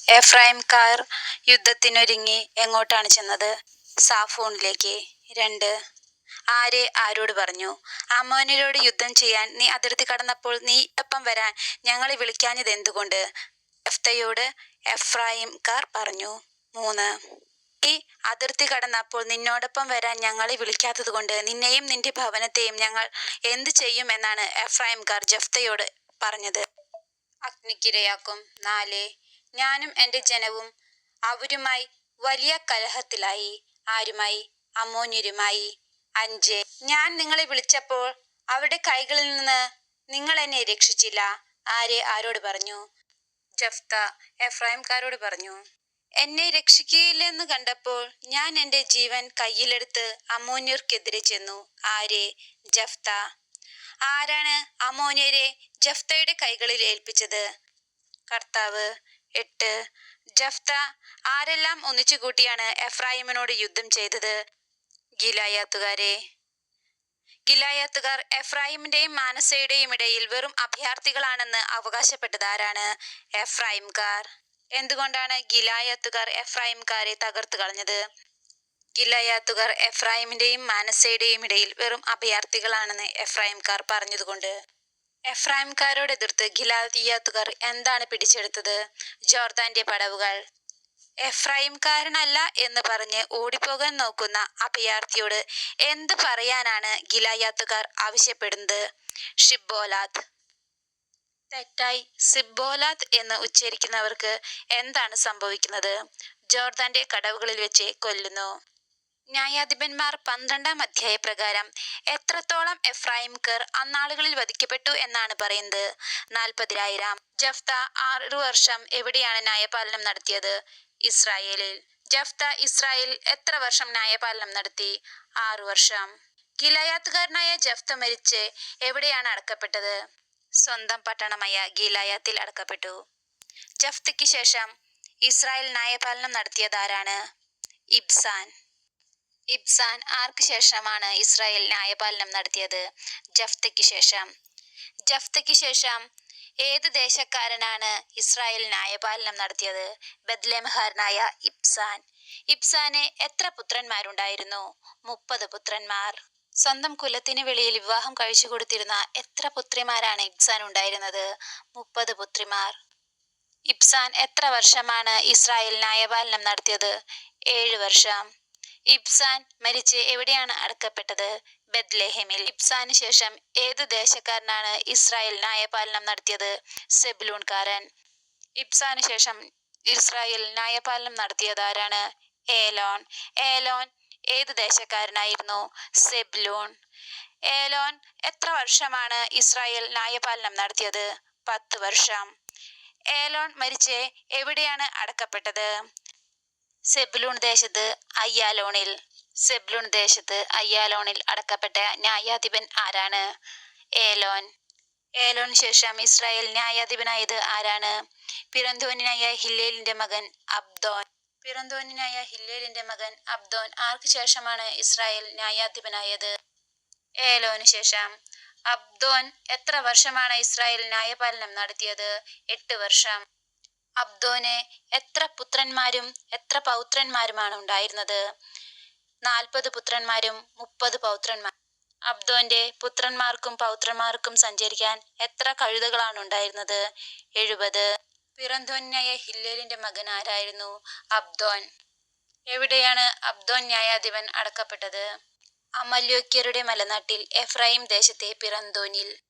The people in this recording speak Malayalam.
എഫ്രൈംകാർ യുദ്ധത്തിനൊരുങ്ങി എങ്ങോട്ടാണ് ചെന്നത്? സാഫോണിലേക്ക്. രണ്ട്. ആരെ ആരോട് പറഞ്ഞു? അമോനിലോട് യുദ്ധം ചെയ്യാൻ നീ അതിർത്തി കടന്നപ്പോൾ നീ ഒപ്പം വരാൻ ഞങ്ങളെ വിളിക്കാഞ്ഞത് എന്തുകൊണ്ട് എഫ്തയോട് എഫ്രൈം കാർ പറഞ്ഞു. മൂന്ന്. ഈ അതിർത്തി കടന്നപ്പോൾ നിന്നോടൊപ്പം വരാൻ ഞങ്ങളെ വിളിക്കാത്തത് കൊണ്ട് നിന്നെയും നിന്റെ ഭവനത്തെയും ഞങ്ങൾ എന്ത് ചെയ്യും എന്നാണ് എഫ്രൈം കാർ ജഫ്തയോട് പറഞ്ഞത്? അഗ്നിക്കിരയാക്കും. നാല്. ഞാനും എന്റെ ജനവും അവരുമായി വലിയ കലഹത്തിലായി. ആരുമായി? അമോന്യരുമായി അഞ്ച്. ഞാൻ നിങ്ങളെ വിളിച്ചപ്പോൾ അവരുടെ കൈകളിൽ നിന്ന് നിങ്ങൾ എന്നെ രക്ഷിച്ചില്ല. ആരെ ആരോട് പറഞ്ഞു? ജഫ്ത എഫ്രൈംകാരോട് പറഞ്ഞു. എന്നെ രക്ഷിക്കുകയില്ലെന്ന് കണ്ടപ്പോൾ ഞാൻ എന്റെ ജീവൻ കയ്യിലെടുത്ത് അമോന്യർക്കെതിരെ ചെന്നു. ആരെ ജഫ്ത ആരാണ് അമോന്യരെ ജഫ്തയുടെ കൈകളിൽ ഏൽപ്പിച്ചത് കർത്താവ്. എട്ട്. ജഫ്ത ആരെല്ലാം ഒന്നിച്ചുകൂട്ടിയാണ് എഫ്രൈമിനോട് യുദ്ധം ചെയ്തത്? ഗിലായാത്തുകാരെ ഗിലായാത്തുകാർ എഫ്രൈമിന്റെയും മാനസയുടെയും ഇടയിൽ വെറും അഭയാർഥികളാണെന്ന് അവകാശപ്പെട്ടതാരാണ്? എഫ്രായിംകാർ എന്തുകൊണ്ടാണ് ഗിലായാത്തുകാർ എഫ്രായിംകാരെ തകർത്തു കളഞ്ഞത് ഗിലായാത്തുകാർ എഫ്രായിമിന്റെയും മാനസയുടെയും ഇടയിൽ വെറും അഭയാർത്ഥികളാണെന്ന് എഫ്രായിംകാർ പറഞ്ഞതുകൊണ്ട്. എഫ്രയീംകാരോടെതിർത്ത് ഗിലാദിയാത്തുകാർ എന്താണ് പിടിച്ചെടുത്തത്? ജോർദാന്റെ പടവുകൾ. എഫ്രൈംകാരനല്ല എന്ന് പറഞ്ഞ് ഓടിപ്പോകാൻ നോക്കുന്ന അഭയാർത്ഥിയോട് എന്ത് പറയാനാണ് ഗിലായാത്തുകാർ ആവശ്യപ്പെടുന്നത്? ഷിബോലാത് തെറ്റായി സിബോലാത്ത് എന്ന് ഉച്ചരിക്കുന്നവർക്ക് എന്താണ് സംഭവിക്കുന്നത്? ജോർദാന്റെ കടവുകളിൽ വെച്ച് കൊല്ലുന്നു. ന്യായാധിപന്മാർ പന്ത്രണ്ടാം അധ്യായ പ്രകാരം എത്രത്തോളം എഫ്രയീംകാർ അന്നാളുകളിൽ വധിക്കപ്പെട്ടു എന്നാണ് പറയുന്നത്? നാൽപ്പതിനായിരം ജഫ്ത ആറു വർഷം എവിടെയാണ് ന്യായപാലനം നടത്തിയത്? ഇസ്രായേലിൽ. ജഫ്ത ഇസ്രായേൽ എത്ര വർഷം ന്യായപാലനം നടത്തി? ആറു വർഷം ഗിലായാത്തുകാരനായ ജഫ്ത മരിച്ച് എവിടെയാണ് അടക്കപ്പെട്ടത്? സ്വന്തം പട്ടണമായ ഗിലായാത്തിൽ അടക്കപ്പെട്ടു. ജഫ്തയ്ക്ക് ശേഷം ഇസ്രായേൽ ന്യായപാലനം നടത്തിയതാരാണ്? ഇബ്സാൻ. ഇബ്സാൻ ആർക്ക് ശേഷമാണ് ഇസ്രായേൽ ന്യായപാലനം നടത്തിയത്? ജഫ്തയ്ക്ക് ശേഷം. ജഫ്തയ്ക്ക് ശേഷം ഏത് ദേശക്കാരനാണ് ഇസ്രായേൽ ന്യായപാലനം നടത്തിയത്? ബദ്ലേമഹാരനായ ഇബ്സാൻ. ഇബ്സാന് എത്ര പുത്രന്മാരുണ്ടായിരുന്നു? മുപ്പത് പുത്രന്മാർ. സ്വന്തം കുലത്തിന് വെളിയിൽ വിവാഹം കഴിച്ചു കൊടുത്തിരുന്ന എത്ര പുത്രിമാരാണ് ഇബ്സാൻ ഉണ്ടായിരുന്നത്? മുപ്പത് പുത്രിമാർ. ഇബ്സാൻ എത്ര വർഷമാണ് ഇസ്രായേൽ ന്യായപാലനം നടത്തിയത്? ഏഴ് വർഷം. ഇബ്സാൻ മരിച്ച് എവിടെയാണ് അടക്കപ്പെട്ടത്? ബെത്ലഹേമിൽ. ഇബ്സാന് ശേഷം ഏത് ദേശക്കാരനാണ് ഇസ്രായേൽ ന്യായപാലനം നടത്തിയത്? സെബിലൂൺകാരൻ ഇബ്സാന് ശേഷം ഇസ്രായേൽ ന്യായപാലനം നടത്തിയതാരാണ്? ഏലോൺ ഏലോൻ ഏത് ദേശക്കാരനായിരുന്നു? സെബ്ലൂൺ ഏലോൻ എത്ര വർഷമാണ് ഇസ്രായേൽ ന്യായപാലനം നടത്തിയത്? പത്ത് വർഷം. ഏലോൺ മരിച്ച് എവിടെയാണ് അടക്കപ്പെട്ടത്? സെബൂലൂൺ ദേശത്ത് അയ്യാലോണിൽ. സെബ്ലൂൺ ദേശത്ത് അയ്യാലോണിൽ അടക്കപ്പെട്ട ന്യായാധിപൻ ആരാണ്? ഏലോൻ. ഏലോന് ശേഷം ഇസ്രായേൽ ന്യായാധിപനായത് ആരാണ്? പിറന്തോനിനായ ഹില്ലേലിന്റെ മകൻ അബ്ദോൻ. പിറന്തോനിനായ ഹില്ലേലിന്റെ മകൻ അബ്ദോൻ ആർക്ക് ശേഷമാണ് ഇസ്രായേൽ ന്യായാധിപനായത്? ഏലോന് ശേഷം. അബ്ദോൻ എത്ര വർഷമാണ് ഇസ്രായേൽ ന്യായപാലനം നടത്തിയത്? എട്ട് വർഷം. അബ്ദോന് എത്ര പുത്രന്മാരും എത്ര പൗത്രന്മാരുമാണ് ഉണ്ടായിരുന്നത്? നാൽപ്പത് പുത്രന്മാരും മുപ്പത് പൗത്രന്മാരും. അബ്ദോന്റെ പുത്രന്മാർക്കും പൗത്രന്മാർക്കും സഞ്ചരിക്കാൻ എത്ര കഴുതകളാണ് ഉണ്ടായിരുന്നത് എഴുപത്. പിറന്തോന്യായ ഹില്ലേലിന്റെ മകൻ ആരായിരുന്നു? അബ്ദോൻ. എവിടെയാണ് അബ്ദോൻ ന്യായാധിപൻ അടക്കപ്പെട്ടത്? അമല്യോക്യരുടെ മലനാട്ടിൽ എഫ്രൈം ദേശത്തെ പിറന്തോനിൽ.